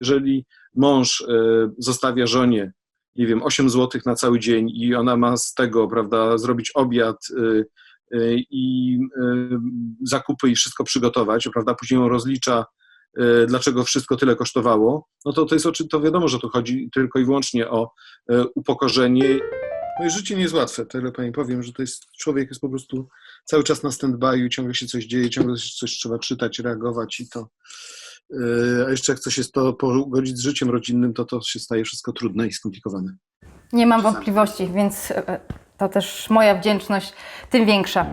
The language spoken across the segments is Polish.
Jeżeli mąż zostawia żonie, nie wiem, 8 zł na cały dzień i ona ma z tego, prawda, zrobić obiad i zakupy i wszystko przygotować, prawda, później ją rozlicza E, dlaczego wszystko tyle kosztowało, no to to jest to wiadomo, że tu chodzi tylko i wyłącznie o e, upokorzenie. Moje życie nie jest łatwe, tyle pani powiem, że to jest, człowiek jest po prostu cały czas na stand-by, ciągle się coś dzieje, ciągle coś trzeba czytać, reagować i to, e, a jeszcze jak coś jest to pogodzić z życiem rodzinnym, to to się staje wszystko trudne i skomplikowane. Nie mam wątpliwości, więc to też moja wdzięczność tym większa.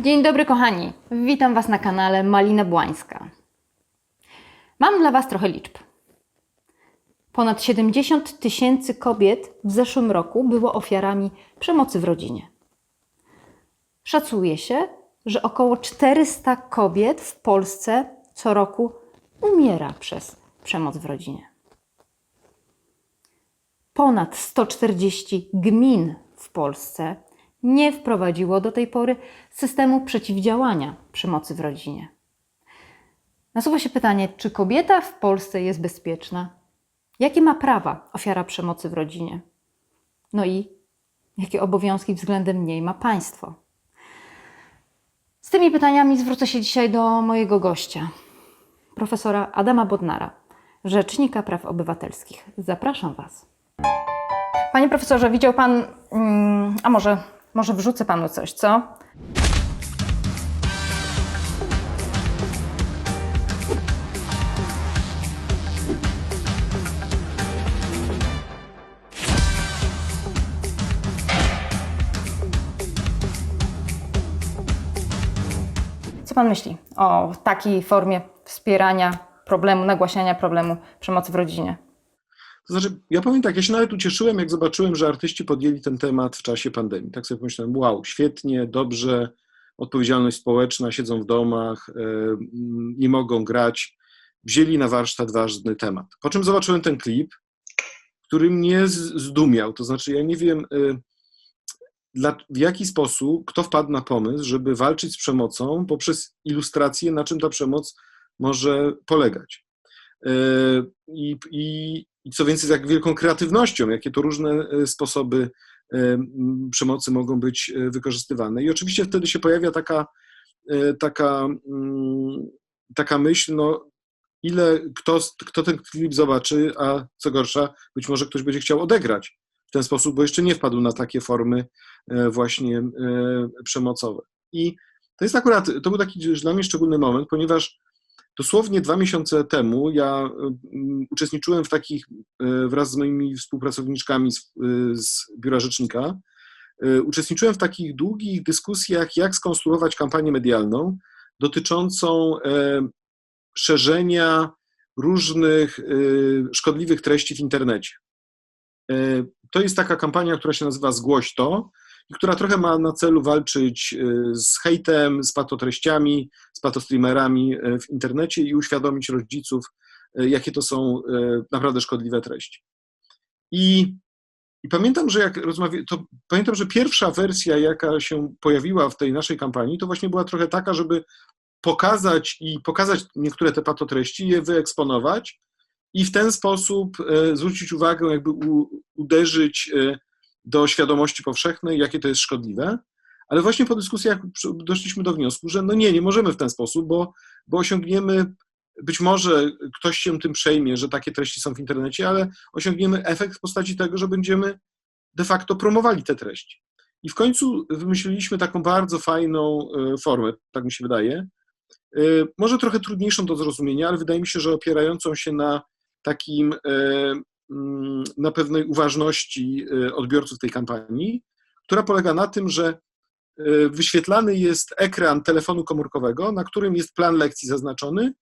Dzień dobry kochani, witam Was na kanale Malina Błańska. Mam dla Was trochę liczb. Ponad 70 tysięcy kobiet w zeszłym roku było ofiarami przemocy w rodzinie. Szacuje się, że około 400 kobiet w Polsce co roku umiera przez przemoc w rodzinie. Ponad 140 gmin w Polsce nie wprowadziło do tej pory systemu przeciwdziałania przemocy w rodzinie. Nasuwa się pytanie, czy kobieta w Polsce jest bezpieczna? Jakie ma prawa ofiara przemocy w rodzinie? No i jakie obowiązki względem niej ma państwo? Z tymi pytaniami zwrócę się dzisiaj do mojego gościa, profesora Adama Bodnara, Rzecznika Praw Obywatelskich. Zapraszam Was. Panie profesorze, widział Pan, mm, a może może wrzucę panu coś, co? Pan myśli o takiej formie wspierania problemu, nagłaśniania problemu przemocy w rodzinie? To znaczy, ja powiem tak, ja się nawet ucieszyłem, jak zobaczyłem, że artyści podjęli ten temat w czasie pandemii. Tak sobie pomyślałem, wow, świetnie, dobrze, odpowiedzialność społeczna, siedzą w domach, nie mogą grać. Wzięli na warsztat ważny temat. Po czym zobaczyłem ten klip, który mnie zdumiał. To znaczy, ja nie wiem, y, w jaki sposób, kto wpadł na pomysł, żeby walczyć z przemocą poprzez ilustrację, na czym ta przemoc może polegać. Y, I, i, i co więcej, z jak wielką kreatywnością, jakie to różne e, sposoby e, przemocy mogą być e, wykorzystywane. I oczywiście wtedy się pojawia taka, taka, taka myśl, no, ile kto, kto ten klip zobaczy, a co gorsza, być może ktoś będzie chciał odegrać w ten sposób, bo jeszcze nie wpadł na takie formy właśnie przemocowe. I to jest akurat, to był taki dla mnie szczególny moment, ponieważ Dosłownie dwa miesiące temu ja mm, uczestniczyłem w takich e, wraz z moimi współpracowniczkami z, e, z Biura Rzecznika, e, uczestniczyłem w takich długich dyskusjach, jak skonstruować kampanię medialną dotyczącą szerzenia różnych szkodliwych treści w internecie. To jest taka kampania, która się nazywa Zgłoś to która trochę ma na celu walczyć y, z hejtem, z patotreściami, z patostreamerami y, w internecie i uświadomić rodziców, y, jakie to są naprawdę szkodliwe treści. I, i pamiętam, że jak rozmawia, to pamiętam, że pierwsza wersja, jaka się pojawiła w tej naszej kampanii, to właśnie była trochę taka, żeby pokazać i pokazać niektóre te patotreści, je wyeksponować i w ten sposób zwrócić uwagę, jakby uderzyć do świadomości powszechnej, jakie to jest szkodliwe, ale właśnie po dyskusjach doszliśmy do wniosku, że no nie, nie możemy w ten sposób, bo, bo osiągniemy, być może ktoś się tym przejmie, że takie treści są w internecie, ale osiągniemy efekt w postaci tego, że będziemy de facto promowali te treści. I w końcu wymyśliliśmy taką bardzo fajną e, formę, tak mi się wydaje, e, może trochę trudniejszą do zrozumienia, ale wydaje mi się, że opierającą się na takim e, na pewnej uważności y, odbiorców tej kampanii, która polega na tym, że y, wyświetlany jest ekran telefonu komórkowego, na którym jest plan lekcji zaznaczony,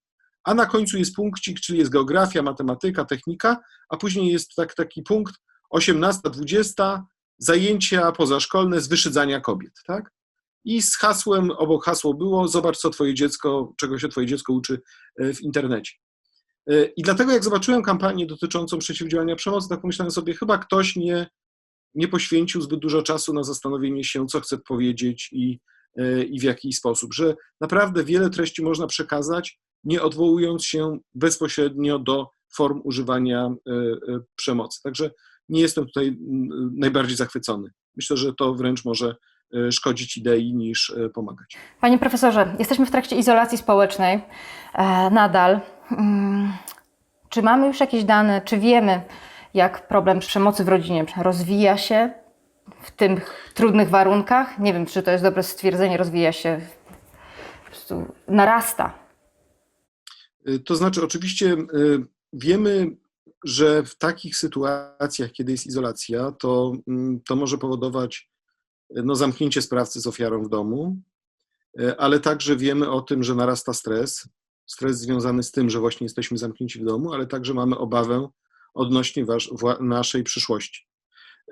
a na końcu jest punkcik, czyli jest geografia, matematyka, technika, a później jest tak, taki punkt 18-20 zajęcia pozaszkolne z wyszydzania kobiet, tak? I z hasłem, obok hasło było, zobacz, co twoje dziecko, czego się twoje dziecko uczy y, w internecie. I dlatego, jak zobaczyłem kampanię dotyczącą przeciwdziałania przemocy, tak pomyślałem sobie, chyba ktoś nie, nie poświęcił zbyt dużo czasu na zastanowienie się, co chce powiedzieć i e, i w jaki sposób, że naprawdę wiele treści można przekazać, nie odwołując się bezpośrednio do form używania e, e, przemocy. Także nie jestem tutaj mm, najbardziej zachwycony. Myślę, że to wręcz może e, szkodzić idei niż e, pomagać. Panie profesorze, jesteśmy w trakcie izolacji społecznej e, nadal. Mm, Czy mamy już jakieś dane, czy wiemy, jak problem przemocy w rodzinie rozwija się w tych trudnych warunkach? Nie wiem, czy to jest dobre stwierdzenie, rozwija się, po prostu narasta. Y, To znaczy, oczywiście y, wiemy, że w takich sytuacjach, kiedy jest izolacja, to, mm, to może powodować y, no, zamknięcie sprawcy z ofiarą w domu, y, ale także wiemy o tym, że narasta stres. Stres związany z tym, że właśnie jesteśmy zamknięci w domu, ale także mamy obawę odnośnie wasz, naszej przyszłości.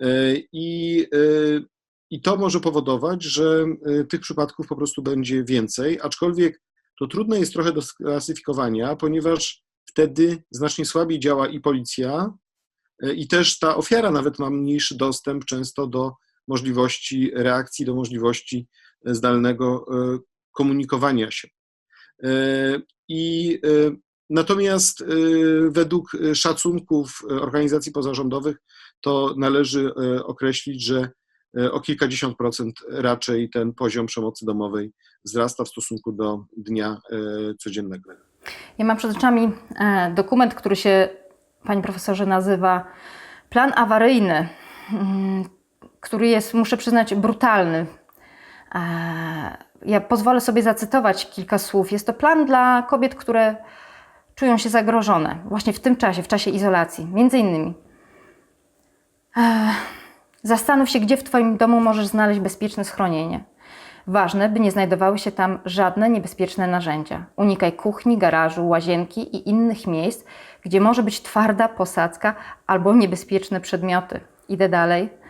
Y, I, y, I to może powodować, że tych przypadków po prostu będzie więcej, aczkolwiek to trudne jest trochę do sklasyfikowania, ponieważ wtedy znacznie słabiej działa i policja, e, i też ta ofiara nawet ma mniejszy dostęp często do możliwości reakcji, do możliwości e, zdalnego e, komunikowania się. E, I natomiast według szacunków organizacji pozarządowych to należy określić, że o kilkadziesiąt procent raczej ten poziom przemocy domowej wzrasta w stosunku do dnia codziennego. Ja mam przed oczami dokument, który się, panie profesorze, nazywa Plan awaryjny, mm, który jest, muszę przyznać, brutalny. Ja pozwolę sobie zacytować kilka słów. Jest to plan dla kobiet, które czują się zagrożone właśnie w tym czasie, w czasie izolacji. Między innymi. Zastanów się, gdzie w Twoim domu możesz znaleźć bezpieczne schronienie. Ważne, by nie znajdowały się tam żadne niebezpieczne narzędzia. Unikaj kuchni, garażu, łazienki i innych miejsc, gdzie może być twarda posadzka albo niebezpieczne przedmioty. Idę dalej.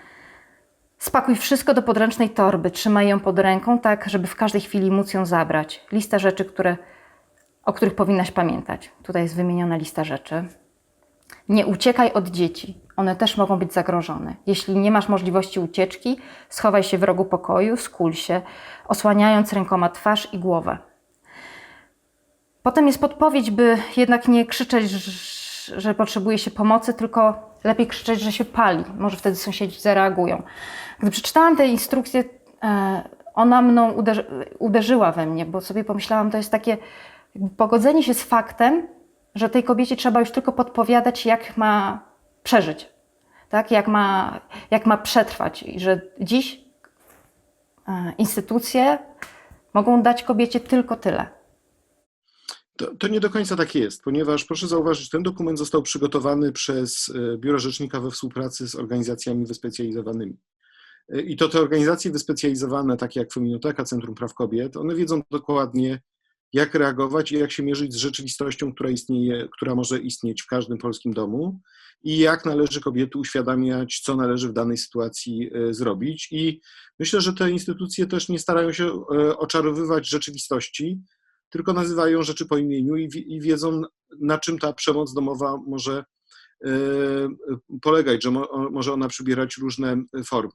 Spakuj wszystko do podręcznej torby, trzymaj ją pod ręką, tak żeby w każdej chwili móc ją zabrać. Lista rzeczy, które, o których powinnaś pamiętać. Tutaj jest wymieniona lista rzeczy. Nie uciekaj od dzieci. One też mogą być zagrożone. Jeśli nie masz możliwości ucieczki, schowaj się w rogu pokoju, skul się, osłaniając rękoma twarz i głowę. Potem jest podpowiedź, by jednak nie krzyczeć, że potrzebuje się pomocy, tylko lepiej krzyczeć, że się pali. Może wtedy sąsiedzi zareagują. Gdy przeczytałam tę instrukcję, e, ona mną uderzy, uderzyła we mnie, bo sobie pomyślałam, to jest takie pogodzenie się z faktem, że tej kobiecie trzeba już tylko podpowiadać, jak ma przeżyć, tak? jak, ma, jak ma przetrwać. I że dziś e, instytucje mogą dać kobiecie tylko tyle. To, to nie do końca tak jest, ponieważ proszę zauważyć, ten dokument został przygotowany przez e, Biuro Rzecznika we współpracy z organizacjami wyspecjalizowanymi. E, I to te organizacje wyspecjalizowane, takie jak Feminoteka, Centrum Praw Kobiet, one wiedzą dokładnie, jak reagować i jak się mierzyć z rzeczywistością, która istnieje, która może istnieć w każdym polskim domu i jak należy kobiety uświadamiać, co należy w danej sytuacji e, zrobić. I myślę, że te instytucje też nie starają się oczarowywać rzeczywistości, tylko nazywają rzeczy po imieniu i, wi- i wiedzą, na czym ta przemoc domowa może e, polegać, że mo, może ona przybierać różne formy.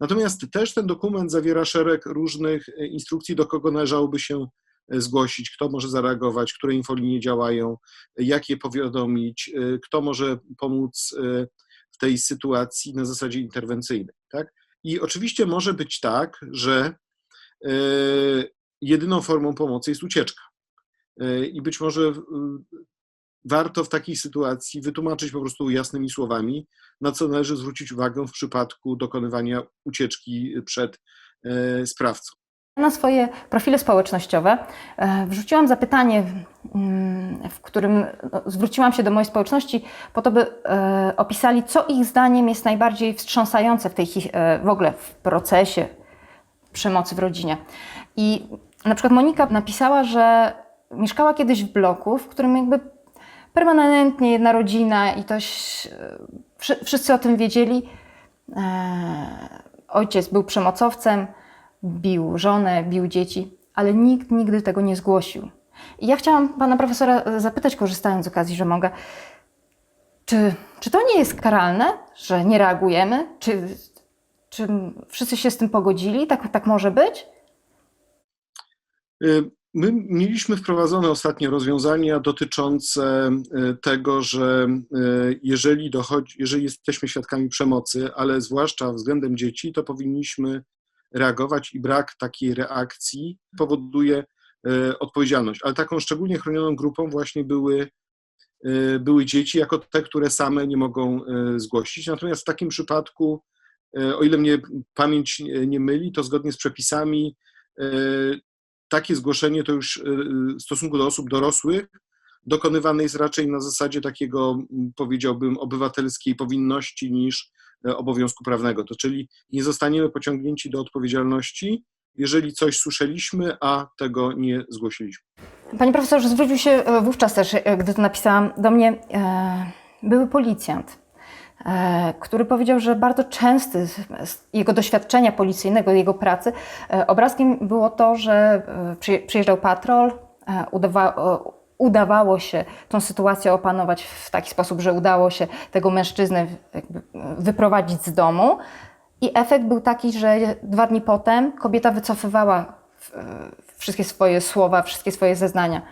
Natomiast też ten dokument zawiera szereg różnych e, instrukcji, do kogo należałoby się e, zgłosić, kto może zareagować, które infolinie działają, jak je powiadomić, e, kto może pomóc e, w tej sytuacji na zasadzie interwencyjnej. Tak? I oczywiście może być tak, że e, jedyną formą pomocy jest ucieczka. E, I być może warto w takiej sytuacji wytłumaczyć po prostu jasnymi słowami, na co należy zwrócić uwagę w przypadku dokonywania ucieczki przed e, sprawcą. Na swoje profile społecznościowe e, wrzuciłam zapytanie, mm, w którym no, zwróciłam się do mojej społeczności po to, by opisali, co ich zdaniem jest najbardziej wstrząsające w tej w ogóle w procesie przemocy w rodzinie. I na przykład Monika napisała, że mieszkała kiedyś w bloku, w którym jakby permanentnie jedna rodzina i to ś- e, wszy- wszyscy o tym wiedzieli. E, ojciec był przemocowcem, bił żonę, bił dzieci, ale nikt nigdy tego nie zgłosił. I ja chciałam pana profesora e, zapytać, korzystając z okazji, że mogę, czy, czy to nie jest karalne, że nie reagujemy? Czy, czy wszyscy się z tym pogodzili? Tak, tak może być? Y, My mieliśmy wprowadzone ostatnio rozwiązania dotyczące y, tego, że y, jeżeli, dochodzi, jeżeli jesteśmy świadkami przemocy, ale zwłaszcza względem dzieci, to powinniśmy reagować i brak takiej reakcji powoduje odpowiedzialność. Ale taką szczególnie chronioną grupą właśnie były, były dzieci, jako te, które same nie mogą zgłosić. Natomiast w takim przypadku, o ile mnie pamięć nie myli, to zgodnie z przepisami takie zgłoszenie to już y, w stosunku do osób dorosłych dokonywane jest raczej na zasadzie takiego, m, powiedziałbym, obywatelskiej powinności niż e, obowiązku prawnego. To czyli nie zostaniemy pociągnięci do odpowiedzialności, jeżeli coś słyszeliśmy, a tego nie zgłosiliśmy. Panie profesorze, zwrócił się e, wówczas też, e, gdy to napisałam, do mnie e, były policjant, który powiedział, że bardzo częsty z, jego doświadczenia policyjnego, jego pracy, e, obrazkiem było to, że e, przy, przyjeżdżał patrol, e, udawa, e, udawało się tą sytuację opanować w taki sposób, że udało się tego mężczyznę e, wyprowadzić z domu. I efekt był taki, że dwa dni potem kobieta wycofywała e, wszystkie swoje słowa, wszystkie swoje zeznania.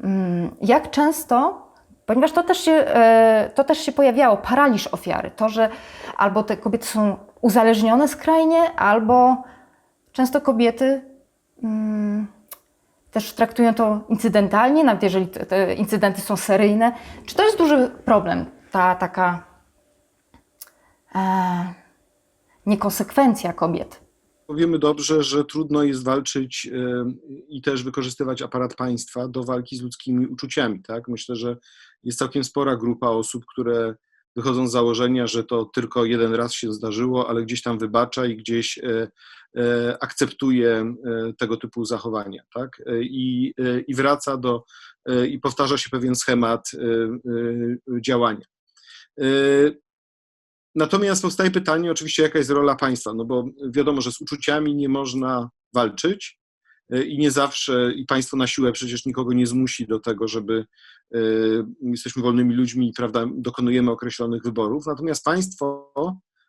Mm, Jak często, ponieważ to też, się, e, to też się pojawiało, paraliż ofiary, to, że albo te kobiety są uzależnione skrajnie, albo często kobiety mm, też traktują to incydentalnie, nawet jeżeli te, te incydenty są seryjne. Czy to jest duży problem, ta taka e, niekonsekwencja kobiet? Wiemy dobrze, że trudno jest walczyć e, i też wykorzystywać aparat państwa do walki z ludzkimi uczuciami. Tak? Myślę, że jest całkiem spora grupa osób, które wychodzą z założenia, że to tylko jeden raz się zdarzyło, ale gdzieś tam wybacza i gdzieś e, e, akceptuje e, tego typu zachowania. Tak? I, I wraca do, i powtarza się pewien schemat działania. Natomiast powstaje pytanie oczywiście, jaka jest rola państwa, no bo wiadomo, że z uczuciami nie można walczyć i nie zawsze, i państwo na siłę przecież nikogo nie zmusi do tego, żeby jesteśmy wolnymi ludźmi i prawda, dokonujemy określonych wyborów. Natomiast państwo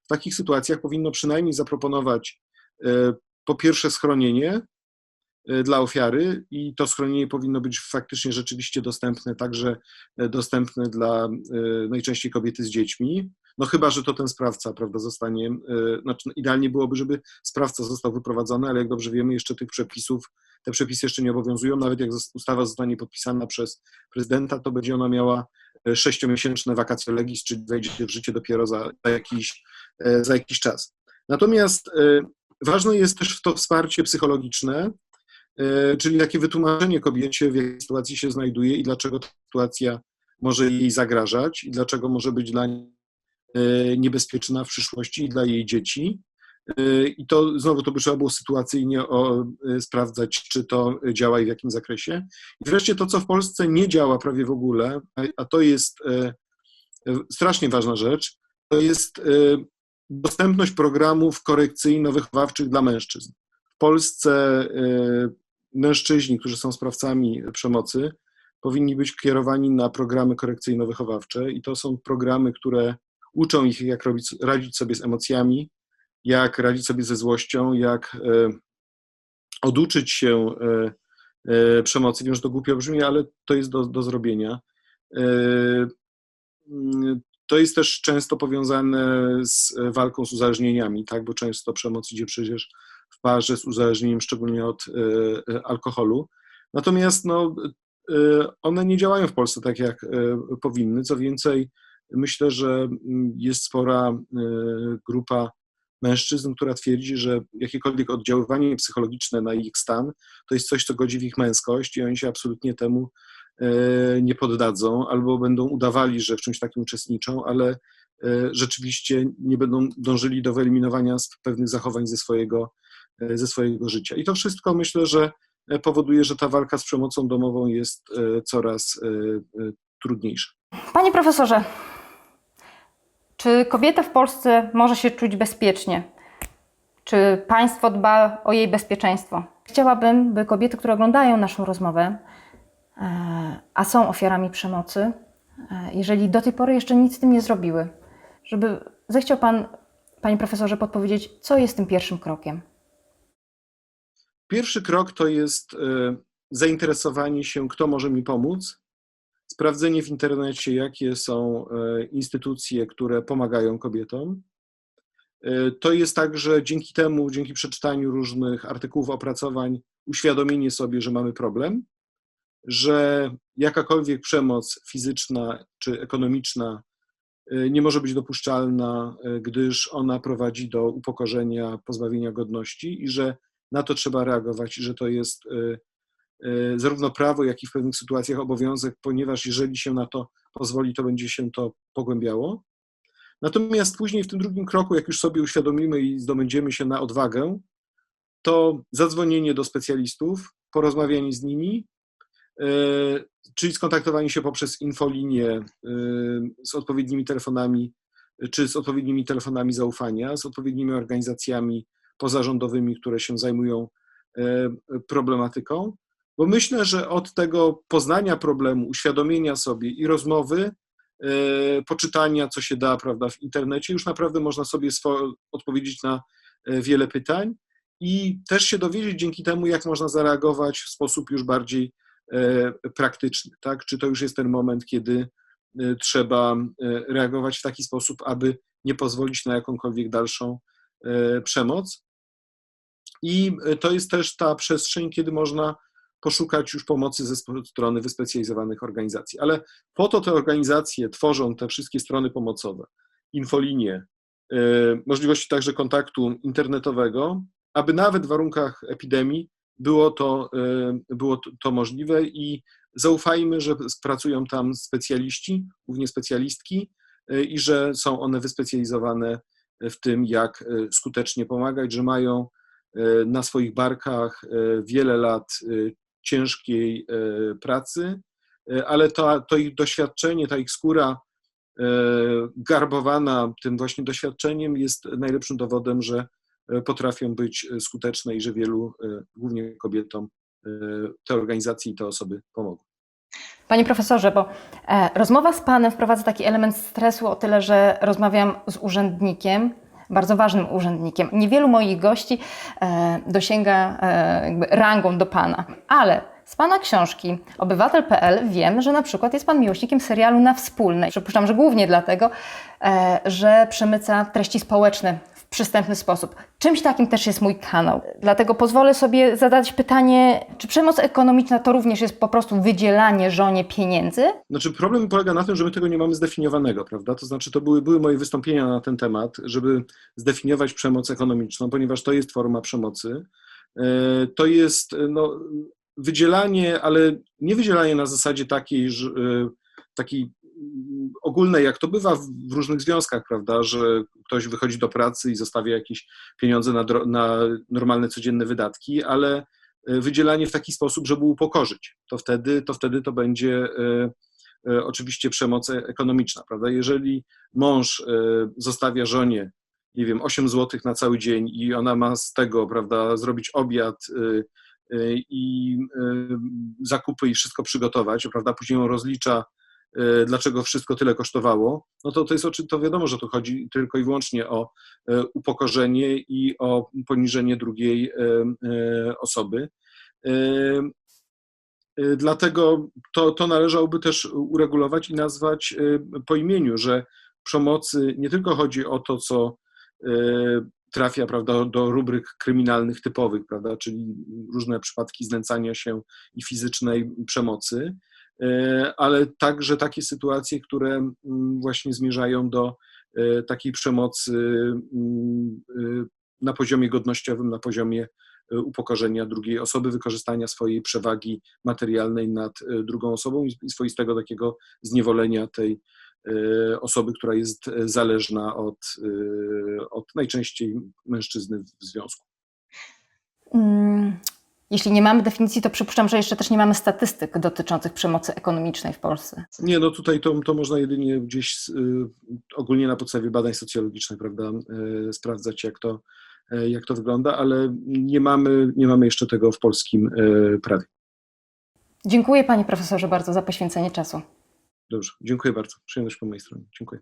w takich sytuacjach powinno przynajmniej zaproponować y, po pierwsze schronienie y, dla ofiary i to schronienie powinno być faktycznie rzeczywiście dostępne, także y, dostępne dla y, najczęściej kobiety z dziećmi. No chyba, że to ten sprawca, prawda, zostanie, y, znaczy idealnie byłoby, żeby sprawca został wyprowadzony, ale jak dobrze wiemy, jeszcze tych przepisów, te przepisy jeszcze nie obowiązują, nawet jak ustawa zostanie podpisana przez prezydenta, to będzie ona miała y, sześciomiesięczne vacatio legis, czyli wejdzie w życie dopiero za, za, jakiś, y, za jakiś czas. Natomiast ważne jest też to wsparcie psychologiczne, czyli takie wytłumaczenie kobiecie, w jakiej sytuacji się znajduje i dlaczego ta sytuacja może jej zagrażać i dlaczego może być dla niej e, niebezpieczna w przyszłości i dla jej dzieci. E, I to znowu to by trzeba było sytuacyjnie o, e, sprawdzać, czy to działa i w jakim zakresie. I wreszcie to, co w Polsce nie działa prawie w ogóle, a, to jest e, e, strasznie ważna rzecz, to jest e, dostępność programów korekcyjno-wychowawczych dla mężczyzn. W Polsce e, mężczyźni, którzy są sprawcami przemocy, powinni być kierowani na programy korekcyjno-wychowawcze i to są programy, które uczą ich, jak robić, radzić sobie z emocjami, jak radzić sobie ze złością, jak e, oduczyć się e, e, przemocy. Wiem, że to głupio brzmi, ale to jest do, do zrobienia. Mm, To jest też często powiązane z walką z uzależnieniami, tak? bo często przemoc idzie przecież w parze z uzależnieniem, szczególnie od alkoholu. Natomiast no, one nie działają w Polsce tak, jak powinny. Co więcej, myślę, że mm, jest spora e, grupa mężczyzn, która twierdzi, że jakiekolwiek oddziaływanie psychologiczne na ich stan to jest coś, co godzi w ich męskość i oni się absolutnie temu e, nie poddadzą albo będą udawali, że w czymś takim uczestniczą, ale e, rzeczywiście nie będą dążyli do wyeliminowania pewnych zachowań ze swojego, ze swojego życia. I to wszystko myślę, że powoduje, że ta walka z przemocą domową jest coraz trudniejsza. Panie profesorze, czy kobieta w Polsce może się czuć bezpiecznie? Czy państwo dba o jej bezpieczeństwo? Chciałabym, by kobiety, które oglądają naszą rozmowę, e, a są ofiarami przemocy, e, jeżeli do tej pory jeszcze nic z tym nie zrobiły, żeby zechciał Pan, Panie profesorze, podpowiedzieć, co jest tym pierwszym krokiem? pierwszy krok to jest e, zainteresowanie się, kto może mi pomóc, sprawdzenie w internecie, jakie są e, instytucje, które pomagają kobietom. E, To jest także dzięki temu, dzięki przeczytaniu różnych artykułów, opracowań, uświadomienie sobie, że mamy problem, że jakakolwiek przemoc fizyczna czy ekonomiczna e, nie może być dopuszczalna, gdyż ona prowadzi do upokorzenia, pozbawienia godności i że na to trzeba reagować, i że to jest zarówno prawo, jak i w pewnych sytuacjach obowiązek, ponieważ jeżeli się na to pozwoli, to będzie się to pogłębiało. Natomiast później w tym drugim kroku, jak już sobie uświadomimy i zdobędziemy się na odwagę, to zadzwonienie do specjalistów, porozmawianie z nimi, e, czyli skontaktowanie się poprzez infolinię e, z odpowiednimi telefonami, czy z odpowiednimi telefonami zaufania, z odpowiednimi organizacjami pozarządowymi, które się zajmują problematyką. Bo myślę, że od tego poznania problemu, uświadomienia sobie i rozmowy, e, poczytania, co się da, prawda, w internecie, już naprawdę można sobie odpowiedzieć na e, wiele pytań i też się dowiedzieć dzięki temu, jak można zareagować w sposób już bardziej e, praktyczny, tak? Czy to już jest ten moment, kiedy trzeba reagować w taki sposób, aby nie pozwolić na jakąkolwiek dalszą przemoc. I to jest też ta przestrzeń, kiedy można poszukać już pomocy ze strony wyspecjalizowanych organizacji. Ale po to te organizacje tworzą te wszystkie strony pomocowe, infolinie, e, możliwości także kontaktu internetowego, aby nawet w warunkach epidemii było to, e, było to- możliwe i zaufajmy, że pracują tam specjaliści, głównie specjalistki e, i że są one wyspecjalizowane w tym, jak skutecznie pomagać, że mają na swoich barkach wiele lat ciężkiej e, pracy, e, ale to, to ich doświadczenie, ta ich skóra e, garbowana tym właśnie doświadczeniem jest najlepszym dowodem, że potrafią być skuteczne i że wielu, głównie kobietom, te organizacje i te osoby pomogą. Panie profesorze, bo rozmowa z panem wprowadza taki element stresu o tyle, że rozmawiam z urzędnikiem, bardzo ważnym urzędnikiem. Niewielu moich gości e, dosięga e, rangą do pana, ale z pana książki Obywatel.pl wiem, że na przykład jest pan miłośnikiem serialu Na Wspólnej. Przypuszczam, że głównie dlatego, e, że przemyca treści społeczne przystępny sposób. Czymś takim też jest mój kanał. Dlatego pozwolę sobie zadać pytanie, czy przemoc ekonomiczna to również jest po prostu wydzielanie żonie pieniędzy? Znaczy, problem polega na tym, że my tego nie mamy zdefiniowanego, prawda? To znaczy, to były, były moje wystąpienia na ten temat, żeby zdefiniować przemoc ekonomiczną, ponieważ to jest forma przemocy. E, To jest e, no, wydzielanie, ale nie wydzielanie na zasadzie takiej, e, takiej mm, ogólnej, jak to bywa w różnych związkach, prawda, że ktoś wychodzi do pracy i zostawia jakieś pieniądze na, na normalne, codzienne wydatki, ale e, wydzielanie w taki sposób, żeby upokorzyć. To wtedy to, wtedy to będzie e, e, oczywiście przemoc ekonomiczna, prawda? Jeżeli mąż zostawia żonie, nie wiem, 8 zł na cały dzień i ona ma z tego, prawda, zrobić obiad i zakupy i wszystko przygotować, prawda, później ją rozlicza, dlaczego wszystko tyle kosztowało, no to to jest to wiadomo, że tu chodzi tylko i wyłącznie o e, upokorzenie i o poniżenie drugiej e, osoby. Dlatego to, to należałoby też uregulować i nazwać po imieniu, że przemocy nie tylko chodzi o to, co trafia prawda, do rubryk kryminalnych typowych, prawda, czyli różne przypadki znęcania się i fizycznej przemocy, ale także takie sytuacje, które mm, właśnie zmierzają do e, takiej przemocy mm, e, na poziomie godnościowym, na poziomie e, upokorzenia drugiej osoby, wykorzystania swojej przewagi materialnej nad e, drugą osobą i swoistego takiego zniewolenia tej e, osoby, która jest e, zależna od, e, od najczęściej mężczyzny w związku. Jeśli nie mamy definicji, to przypuszczam, że jeszcze też nie mamy statystyk dotyczących przemocy ekonomicznej w Polsce. Nie, no tutaj to, to można jedynie gdzieś y, ogólnie na podstawie badań socjologicznych, prawda, y, sprawdzać, jak to, y, jak to wygląda, ale nie mamy, nie mamy jeszcze tego w polskim prawie. Dziękuję panie profesorze bardzo za poświęcenie czasu. Dobrze, dziękuję bardzo. Przyjemność po mojej stronie. Dziękuję.